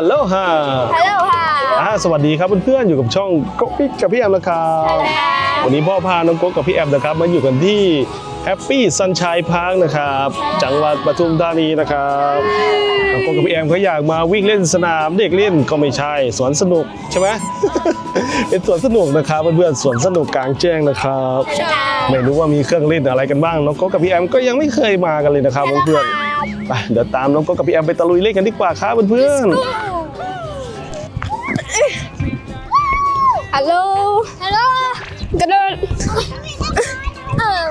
ฮัลโหลฮะฮัลโหลค่ะอ่าสวัสดีครับเพื่อนๆอยู่กับช่องก๊กปิ๊กกับพี่แอมนะครับวันนี้พ่อพาน้องก๊กกับพี่แอมนะครับมาอยู่กันที่แฮปปี้ซันชัยพาร์คนะครับ จังหวัดปทุมธานีนะครับน้องก๊กกับพี่แอมเขาอยากมาวิ่งเล่นสนามเด็กเล่นก็ไม่ใช่สวนสนุกใช่ไหมเป็นสวนสนุกนะครับเพื่อนๆสวนสนุกกลางแจ้งนะครับใช่ไม่รู้ว่ามีเครื่องเล่นอะไรกันบ้างน้องก๊กกับพี่แอมก็ยังไม่เคยมากันเลยนะครับเพื่อนๆไปเดี๋ยวตามน้องก๊กกับพี่แอมไปตะลุยเล่นกันดีกว่าครับเพื่อนๆ ฮัลโหลฮัลโหลกระโดดเออ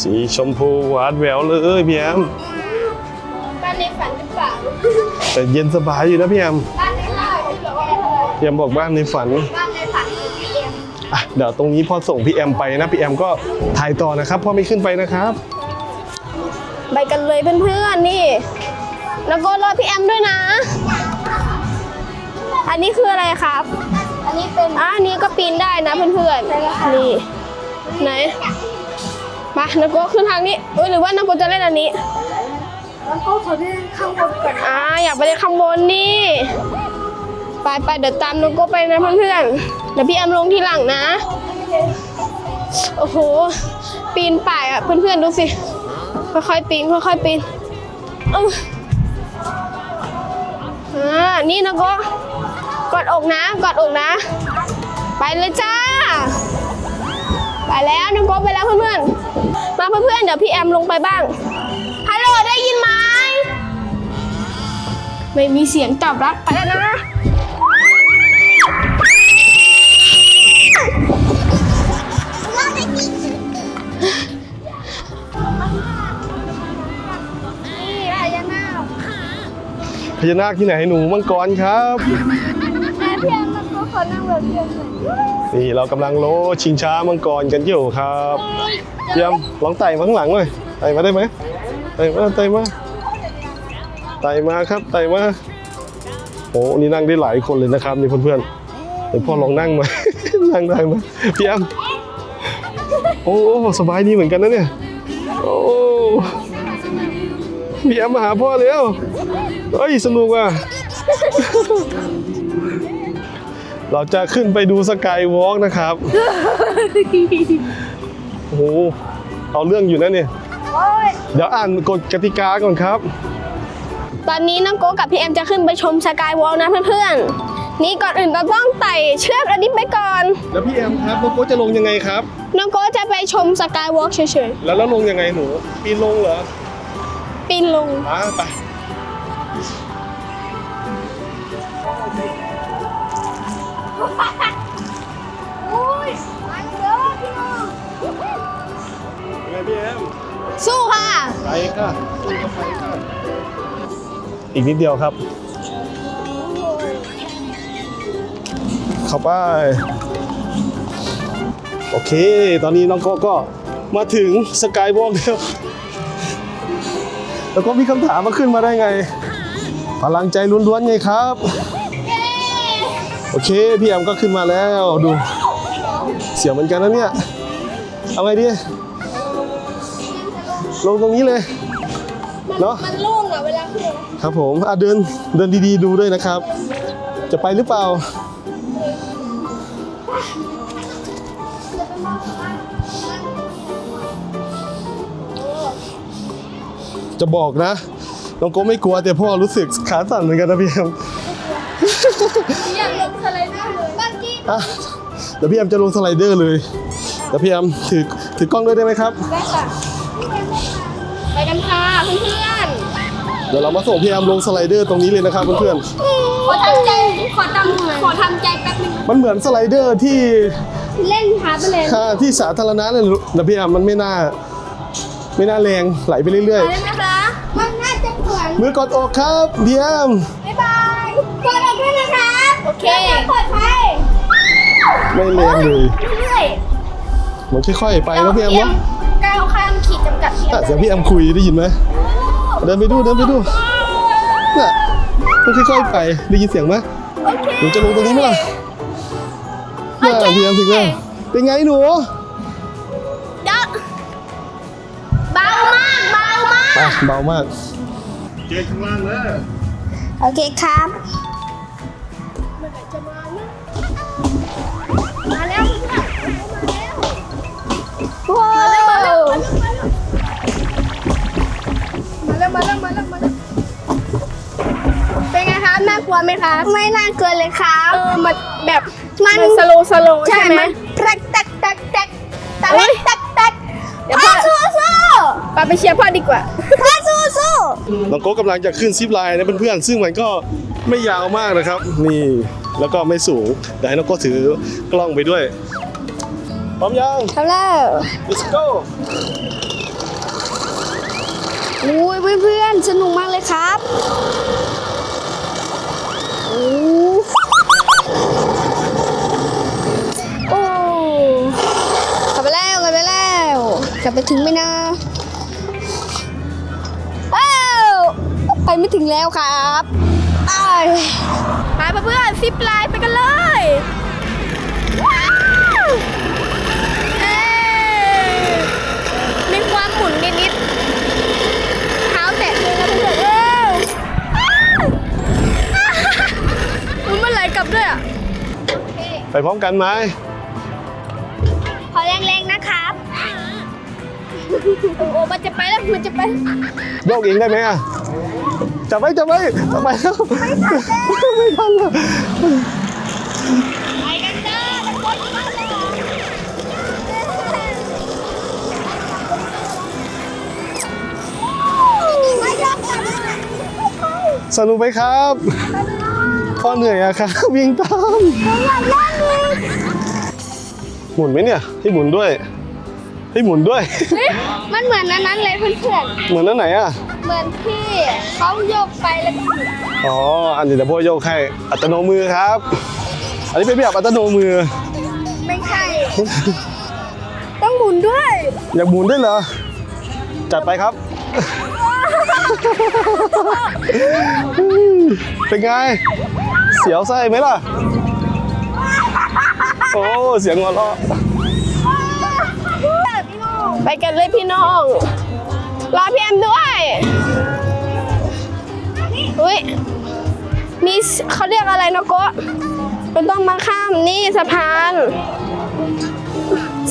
สีชมพูหวานแหววเลยพี่แอมบ้านในฝันหรือเปล่าแต่เย็นสบายอยู่นะพี่แอมบ้านในเล่าหรือว่าพี่แอมบอกบ้านในฝันบ้าน อ็มอะเดี๋ยวตรงนี้พอส่งพี่แอมไปนะพี่แอมก็ถ่ายต่อนะครับพ่อไม่ขึ้นไปนะครับ ไปกันเลยเพื่อนๆนี่ แล้วก็รอพี่แอมด้วยนะ อันนี้คืออะไรครับ อันนี้เป็นอะอันนี้ก็ปีนได้นะเพื่อนๆนี่ไหนมานักโกขึ้นทางนี้เอ้ยหรือว่านักโกจะเล่นอันนี้แล้วก็ขอเล่นข้างบนก่อนอ่าอยากไปเล่นข้างบนนี่ ไปไปเดี๋ยวตามนักโกไปนะเพื่อนๆเดี๋ยวพี่แอมลงที่หลังนะ โอ้โห ปีนป่ายอะเพื่อนๆดูสิ ค่อยๆปีนค่อยๆปีนอออ่านี่นะก็กอดอกนะกอดอกนะ ไปเลยจ้า ไปแล้วน้องโก้ไปแล้วเพื่อนๆ มาเพื่อนๆเดี๋ยวพี่แอมลงไปบ้าง ฮัลโหลได้ยินไหมไม่มีเสียงตอบรับไปแล้วนะ ญานาคที่ไหนหนูมังกรครับแม่พี่แอมมันก็ขอนั่งแบบเดียวหน่อยนี่เรากำลังโลชิงช้ามังกรกันอยู่ครับพี่แอมลองไต่มาข้างหลังหน่อยไต่มาได้ไหมไต่มาไต่มาไต่มาครับไต่มาโอ้นี่นั่งได้หลายคนเลยนะครับนี่เพื่อนๆเดี๋ยวพ่อลองนั่งมานั่งได้ไหมพี่แอมโอ้สบายดีเหมือนกันนะเนี่ยโอ้พี่แอมมาหาพ่อเร็ว เฮ้ย สนุกว่ะ เราจะขึ้นไปดูสกายวอล์กนะครับ โอ้โห เอาเรื่องอยู่นะเนี่ย เดี๋ยวอ่านกฎกติกาก่อนครับ ตอนนี้น้องโก้กับพี่แอมจะขึ้นไปชมสกายวอล์กนะเพื่อนๆ นี่ก่อนอื่นเราต้องไต่เชือกอันนี้ไปก่อน แล้วพี่แอมครับน้องโก้จะลงยังไงครับ น้องโก้จะไปชมสกายวอล์กเฉยแล้วแล้วลงยังไงหนู ปีนลงเหรอๆปีนลง อ่าไป อุ้ยมันเยอะพี่น้องยังไงพี่แอมสู้ค่ะ ไปค่ะสู้กับไปค่ะอีกนิดเดียวครับ เข้าไป โอเค ตอนนี้น้องโก้ก็มาถึงสกายวอล์กแล้วแล้วก็มีคำถามมาขึ้นมาได้ไง พลังใจล้วนๆไงครับ โอเค พี่แอมก็ขึ้นมาแล้วดู เสียเหมือนกันนะเนี่ย เอาไงดี ลงตรงนี้เลยเนาะมันโล่งอะเวลาขึ้นครับผมอะเดินเดินดีๆดูด้วยนะครับ จะไปหรือเปล่า จะบอกนะน้องโก้ไม่กลัวแต่พ่อรู้สึกขาสั่นเหมือนกันนะพี่แอม อยากลงสไลเดอร์เลยบ้านกี้อะเดี๋ยวพี่แอมจะลงสไลเดอร์เลยเดี๋ยวพี่แอมถือถือกล้องด้วยได้ไหมครับ ได้ค่ะไปกันค่ะเพื่อนเดี๋ยวเรามาส่งพี่แอมลงสไลเดอร์ตรงนี้เลยนะครับเพื่อนๆขอทำใจขอทำขอทำใจแป๊บนึงๆมันเหมือนสไลเดอร์ที่เล่นหาไปเลยค่ะที่สาธารณะเลยนะพี่แอมมันไม่น่า ไม่น่าแรงไหลไปเรื่อยได้ไหมคะมันน่าจะเหมือนๆมือกดอกครับพี่แอม บ๊ายบายกดออกด้วยนะครับโอเคปลอดภัยไม่แรงเลยเรื่อยเหมือนค่อยๆไปนะพี่แอมเนาะก้าวข้ามขีดจำกัดเพียงอะเสียงพี่แอมคุยได้ยินไหมเดินไปดูเดินไปดูน่ะต้องค่อยๆไปได้ยินเสียงไหมไโอเคหนูจะลงตรงนี้ไหมล่ะน่าเพียงถึงแล้วเป็นไงหนูเดี๋ยวเบามากเบามากอะเบามากเจ๊ข้างล่างเลยโอเคครับ ลัวไหมครับไม่น่าเกินเลยครับเออมันแบบมันสโลสโลใช่ใช่ไหมมันแตกแตกแตกแตกแตเฮ้กยแตกแตกเดี๋ยวพ่พ่ออสู้สู้ปาไปเชียร์พ่อดีกว่าพ่อสู้สู้น้องโก้กำลังจะขึ้นซิปไลน์นะเพื่อนๆซึ่งมันก็ไม่ยาวมากนะครับ นี่แล้วก็ไม่สูงเดี๋ยวให้น้องโก้ถือกล้องไปด้วยพร้อมยังทำแล้ว let's go อุ้ยเพื่อนๆสนุกมากเลยครับ งแล้วครับอ้ายไปเพื่อนๆซิปไลน์ไปกันเลยว้าวเอ้ยมีความหมุนนิดๆเท้าแตะพื้นแล้วเพื่อนๆเอ้ยอ้าวมันมันไหลกลับด้วยอะไปพร้อมกันไหมขอแรงๆนะครับ โอ้โหมันจะไปแล้ว มันจะไป โยกเองได้ไหมอะ จับไว้จับไว้จับไว้แล้วไม่ทันแล้วไปกันเด้อตะโกนมาเลยไม่ยอมกันสนุกไหมครับพ่อเหนื่อยอะครับวิ่งตามหมุนไหมเนี่ยให้หมุนด้วยให้หมุนด้วย มันเหมือนนั้นนั้นเลยเพื่อนเหมือนนั่นไหนอะๆ เหมือนที่เขาโยกไปแล้วก็หมุนอ๋อ อันนี้เดี๋ยวพ่อโยกให้อัตโนมือครับ อันนี้เป็นแบบอัตโนมือ ไม่ใช่ ต้องหมุนด้วย อยากหมุนด้วยเหรอ จัดไปครับ เป็นไง เสียวไส้ไหมล่ะ โอ้ เสียงหัวเราะ ไปกันเลยพี่น้อง รอพี่แอมด้วยอุ้ยนี่เขาเรียกอะไรนะโกะเราต้องมาข้ามนี่สะพาน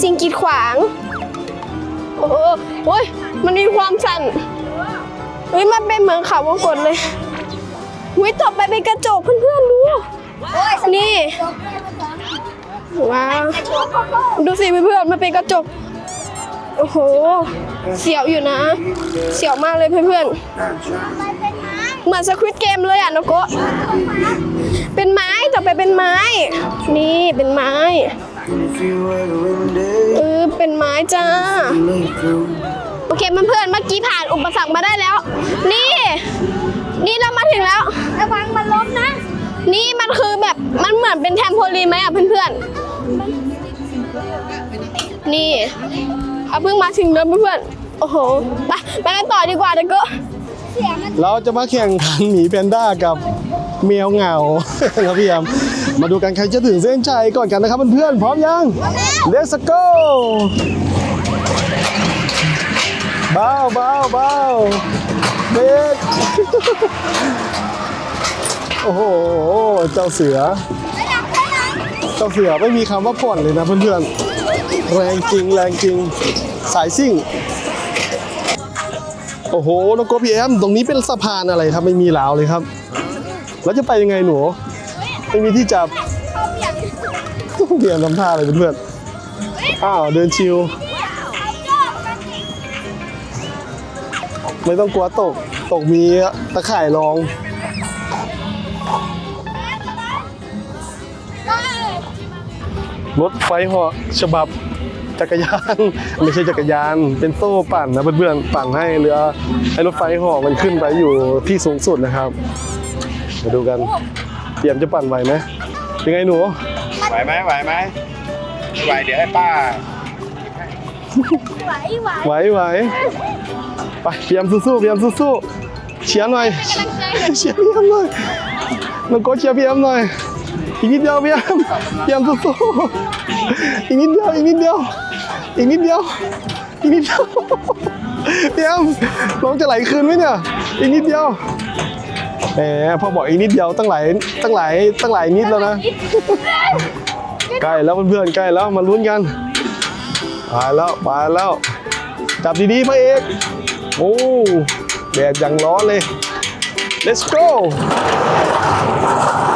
สิ่งกีดขวาง โอ้โหโอ้ยมันมีความสั่นเฮ้ยมันเป็นเหมือนเขาวงกตเลยวิต่อไปเป็นกระจกเพื่อนๆดูนี่ว้าวดูสิเพื่อนๆมันเป็นกระจก โอ้โห เสียวอยู่นะ เสียวมากเลยเพื่อนๆ เหมือนสควิตเกมเลยอะนกโกะเป็นไม้ต่อไปเป็นไม้ นี่เป็นไม้ เออเป็นไม้จ้า โอเคเพื่อนๆเมื่อกี้ผ่านอุปสรรคมาได้แล้ว นี่ นี่เรามาถึงแล้วระวังมันล้มนะ นี่มันคือแบบมันเหมือนเป็นแทมโพลีนไหมอะเพื่อนๆ นี่เอาเพิ่งมาถึงแล้วเพื่อนๆ โอ้โห ไปไปกันต่อดีกว่าเด็กก็เสียมันเราจะมาแข่งขันหมีแพนด้ากับแมวเหงา ครับพี่ยามมาดูกันใครจะถึงเส้นชัยก่อนกันนะครับเพื่อนๆ พร้อมยัง Let's go เบาเบาเบาเบรกโอ้โห เจ้าเสือ เจ้าเสือไม่มีคำว่าผ่อนเลยนะเพื่อนๆ แรงจริงแรงจริง สายซิ่ง โอ้โหน้องโกพีเอ็มตรงนี้เป็นสะพานอะไรครับไม่มีราวเลยครับ แล้วจะไปยังไงหนู ไม่มีที่จับเบียนทำท่าอะไรเพื่อนๆอ้าวเดินชิว ไม่ต้องกลัวตก ตกมีตะข่ายรองรถไฟหาะฉบับ จักรยาน ไม่ใช่จักรยาน เป็นโซ่ปั่นนะเพื่อนๆปั่นให้เรือให้รถไฟเหาะมันขึ้นไปอยู่ที่สูงสุดนะครับ มาดูกันเตรียมจะปั่นไหวไหมเป็นไงหนูไหวไหมไหวไหมไม่ไหวเดี๋ยวให้ป้าไหวไหวไหวไหวไปพยายามสู้ๆพยายามสู้ๆเชียร์หน่อยเชียร์พยายามหน่อยน้องโก้เชียร์พี่แอมหน่อยอีกนิดเดียวพี่แอมพี่แอมสู้ๆอีกนิดเดียวอีกนิดเดียว อีกนิดเดียว อีกนิดเดียวพี่แอมน้องจะไหลคืนไหมเนี่ย อีกนิดเดียวแหมพอบอกอีกนิดเดียวตั้งหลายตั้งหลายตั้งหลายนิดแล้วนะใกล้แล้วเพื่อนๆใกล้แล้วมาลุ้นกันไปแล้วไปแล้ว จับดีๆพระเอกโอ้แดดยังร้อนเลย let's go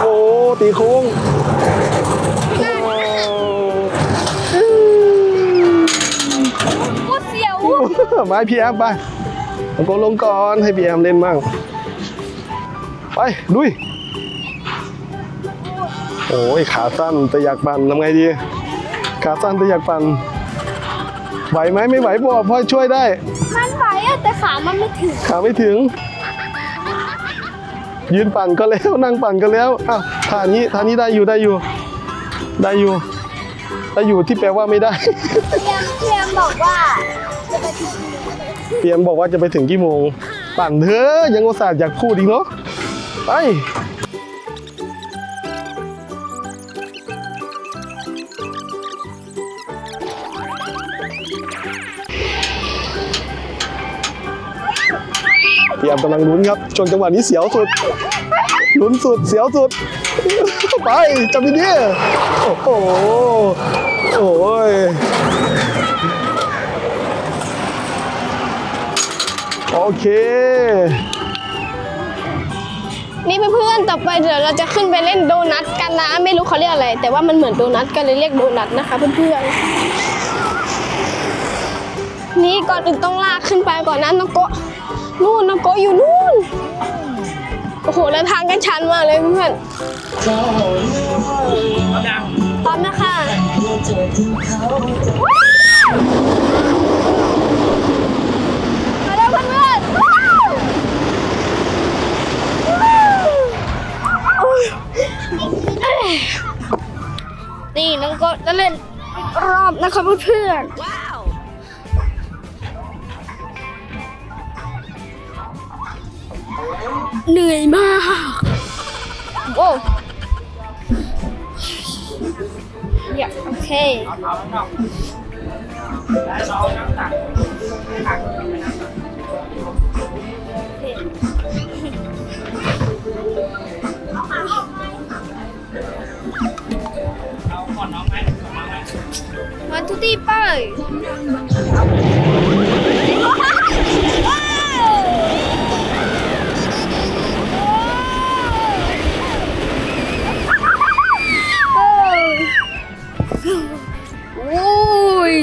โอ้ตีโค้งโอ้ กูเสียว มาให้พี่แอมไปเอาโกลงก่อนให้พี่แอมเล่นมั่ง ไปลุย โอ้ยขาสั้นแต่อยากปั่นทำไงดี ขาสั้นแต่อยากปั่นไหวไหมไม่ไหวบอกพ่อช่วยได้ มันไหวอะแต่ขามันไม่ถึง ขาไม่ถึง ยืนปั่นก็แล้วนั่งปั่นก็แล้วอ้าวท่านี้ท่านี้ได้อยู่ได้อยู่ ได้อยู่ได้อยู่ที่แปลว่าไม่ได้เพียงเพียงบอกว่าจะไปถึง เตรียมบอกว่าจะไปถึงกี่โมง ปั่นเถอะยังอุตส่าห์อยากพูดอีกเนาะไปเตรียมกำลังลุ้นครับช่วงจังหวะนี้เสียวสุดลุ้นสุดเสียวสุด ไปจับดีโอ้โหโอ้ย เค นี่เพื่อนๆต่อไปเดี๋ยวเราจะขึ้นไปเล่นโดนัทกันนะ ไม่รู้เขาเรียกอะไร แต่ว่ามันเหมือนโดนัทกันเลยเรียกโดนัทนะคะเพื่อนๆ นี่ก่อนอื่นต้องลากขึ้นไปก่อนนะน้องโกะนู่นน้องโกะอยู่นู่น โอ้โหแล้วทางกันชันมากเลยเพื่อนพร้อมนะคะ จะเล่นรอบนะคะเพื่อนๆเหนื่อยมากโอ้ยโอเควันทุกที่ไปโอ้ย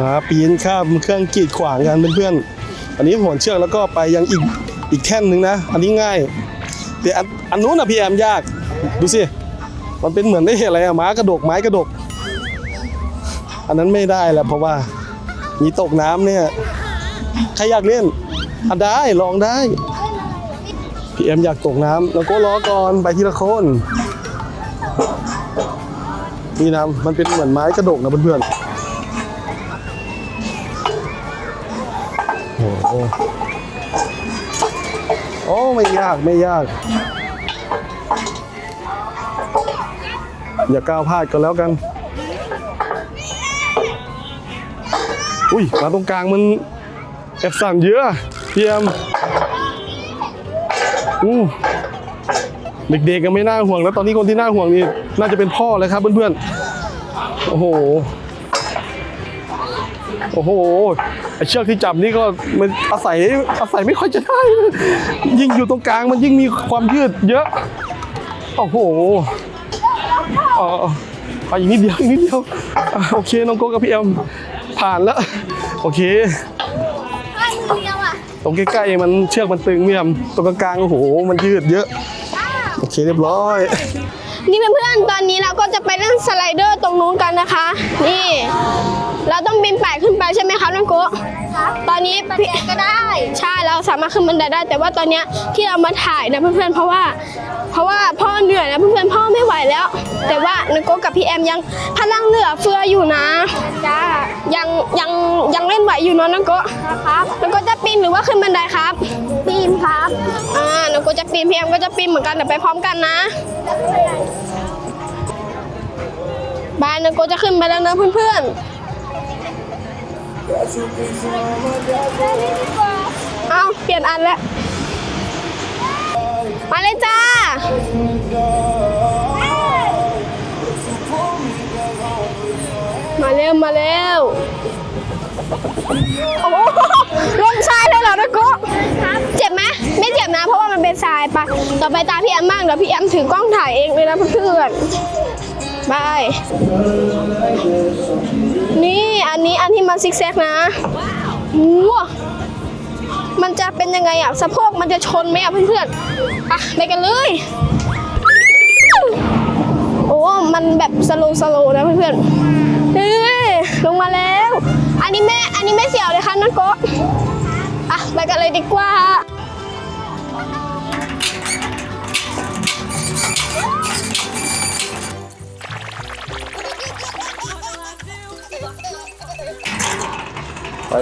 มาปีนข้ามเครื่องกีดขวางกันเพื่อนๆ อันนี้โหนเชือกแล้วก็ไปยังอีกอีกแท่นหนึ่งนะ อันนี้ง่าย แต่อันอันนู้นอะพี่แอมยาก ดูสิ มันเป็นเหมือนได้เห็นอะไรอะม้ากระดกไม้กระดก อันนั้นไม่ได้แหละเพราะว่ามีตกน้ำเนี่ยใครอยากเล่นอะได้ลองได้พี่แอมอยากตกน้ำแล้วก็รอก่อนไปทีละคนนี่นะมันเป็นเหมือนไม้กระดกนะเพื่อนๆโอ้โอ้ไม่ยากไม่ยาก อย่าก้าวพลาดกันแล้วกัน อุ้ยมาตรงกลางมันแอบสั่นเยอะพี่แอมอู้เด็กๆก็ไม่น่าห่วงแล้วตอนนี้คนที่น่าห่วงนี่น่าจะเป็นพ่อเลยครับเพื่อนๆ โอ้โห โอ้โหไอเชือกที่จับนี่ก็มันอาศัยอาศัยไม่ค่อยจะได้ ยิ่งอยู่ตรงกลางมันยิ่งมีความยืดเยอะ โอ้โห ออไปอีกนิดเดียวอีกนิดเดียวโอเคน้องโก้กับพี่เอ็มผ่านแล้วโอเคไอ้มือเดียวอะตรงใกล้ๆมันเชือกมันตึงเนี่ยมตรงกลางๆโอ้โหมันยืดเยอะโอเคเรียบร้อย นี่เพื่อนๆตอนนี้เราก็จะไปเล่นสไลเดอร์ตรงนู้นกันนะคะ นี่ เราต้องบินป่ายขึ้น ไปใช่ไหมคะน้องโกะตอนนี้พี่ก็ได้ใช่เราสามารถขึ้นบันไดได้ แต่ว่าตอนเนี้ยที่เรามาถ่ายนะเพื่อนๆเพราะว่า เพราะว่าพ่อเหนื่อยนะเพื่อนๆพ่อไม่ไหวแล้วเอแต่ว่าน้องโก้กับพี่แอมยังพลังเหลือเฟืออยู่นะจ้ายังยังยังเล่นไหวอยู่เนาะน้องโก้ครับน้องโก้จะปีนหรือว่าขึ้นบันไดครับ ปีนครับอ่าน้องโก้จะปีนพี่แอมก็จะปีนเหมือนกันเดี๋ยวไปพร้อมกันนะบายน้องโก้จะขึ้นไปแล้วนะเพื่อนๆ เอาเปลี่ยนอันแล้วมาเลยจ้า มาเร็ว มาเร็ว โอ้โลงทรายเลยเหรอนะกุเจ็บไหมไม่เจ็บนะ เพราะว่ามันเป็นทรายปะต่อไปตาพี่แอมบ้างเดี๋ยวพี่แอมถือกล้องถ่ายเองเลยนะเพื่อนบาย นี่อันนี้อันที่มันซิกแซกนะว้าวมันจะเป็นยังไงอะสะโพกมันจะชนไหมอะเพื่อนๆอะไปกันเลย โอ้ มันแบบสโลว์สโลว์นะเพื่อนๆเฮ้ยลงมาแล้ว อันนี้แม่ อันนี้แม่เสี่ยวเลยค่ะน้องโกะอะไปกันเลยดีกว่า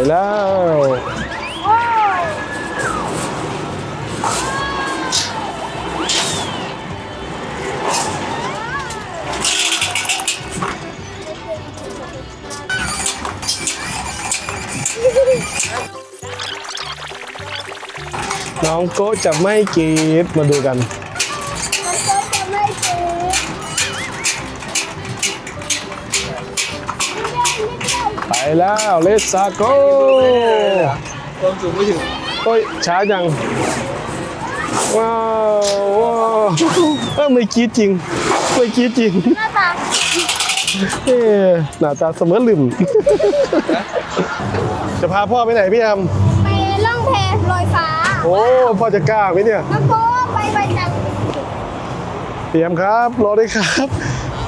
แล้ว น้องโกะจะไม่กรีดมาดูกัน แล้วเลสาโกความสูงไม่ถึงโอ้ยช้าจัง ว้าวว้าวเออไม่กรีดจริง ไม่กรีดจริง หน้าตาเอ๊ะหน้าตาเสมอลืม จะพาพ่อไปไหนพี่แอมไปล่องแพลอยฟ้าโอ้พ่อจะกล้าไหมเนี่ยแล้วก็ไปไปจากพี่แอมครับรอด้วยครับ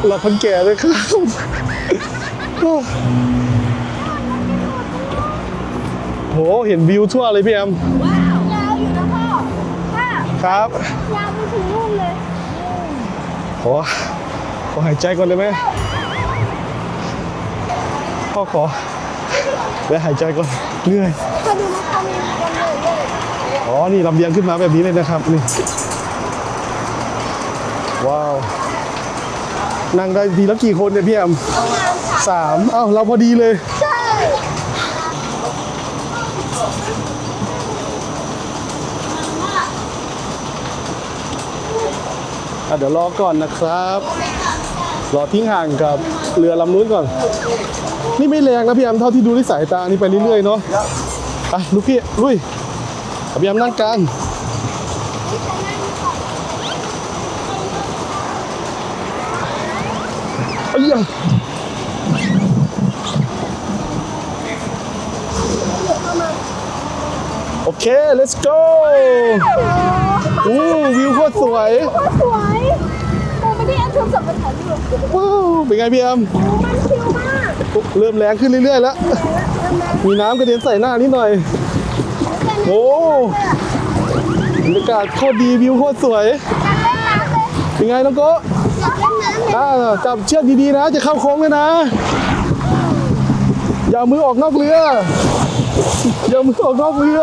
รอคนแก่ด้วยครับ โห เห็นวิวทั่วเลยพี่แอมยาวอยู่นะพ่อค่ะครับ ยาวไปถึงนู่นเลยขอขอหายใจก่อนได้ไหมพ่อขอแวะหายใจก่อนเหนื่อยพอดูนะเขามีคนเลยเลยอ๋อ นี่ลำเลียงขึ้นมาแบบนี้เลยนะครับนี่ว้าวนั่งได้ทีละกี่คนเนี่ยพี่แอมสามเอ้าเราพอดีเลย ใช่ อะเดี๋ยวรอก่อนนะครับ รอทิ้งห่างกับเรือลำนู้นก่อน นี่ไม่แรงนะพี่แอมเท่าที่ดูด้วยสายตานี่ไปเรื่อยๆเนาะไปลูกพี่ลุยเอาพี่แอมนั่งกลางเอ้ยอะโอเค let's go อู้วิวโคตรสวยสวย ชมสัมปทานอยู่ว้าวเป็นไงพี่แอมมันชิลมากเริ่มแรงขึ้นเรื่อยๆแล้ว มีน้ำกระเด็นใส่หน้านิดหน่อย โอ้บรรยากาศโคตรดีวิวโคตรสวย เป็นไงน้องโกะอยากเล่นน้ำเลยอ่าจับเชือกดีๆนะ จะเข้าโค้งเลยนะ อย่าเอามือออกนอกเรือ อย่าเอามือออกนอกเรือ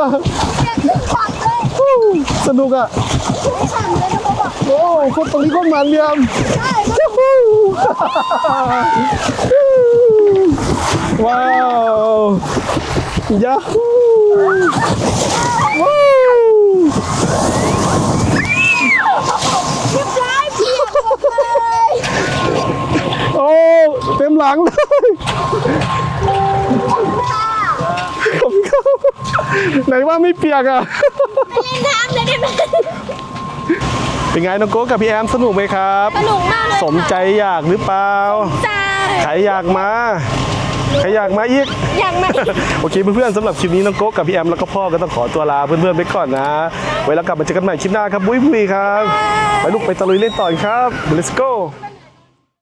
อยากขึ้นฝั่งเลยฮู้สนุกอะ ขึ้นฝั่งเลยนะพ่อบอกโอ้โคตรตรงนี้โคตรมันเบียมใช่ยูฮูว้าวยาฮูว้าวเรียบร้อยเพียบหมดเลยโอ้เต็มหลังเลยค่ะขอบคุณครับไหนว่าไม่เปียกอะเล่นน้ำเลยได้ไหม เป็นไงน้องโก้กับพี่แอมสนุกไหมครับ สนุกมากเลยสมใจอยากหรือเปล่าจ้าใครอยากมาใครอยากมาอีก อยากมาโอเคเพื่อนๆสำหรับคลิปนี้น้องโก้กับพี่แอมแล้วก็พ่อก็ต้องขอตัวลาเพื่อนๆไปก่อนนะ ไว้แล้วกลับมาเจอกันใหม่คลิปหน้าครับบุ้ยบุ้ยครับ ไปลูกไปตะลุยเล่นต่อครับ let's go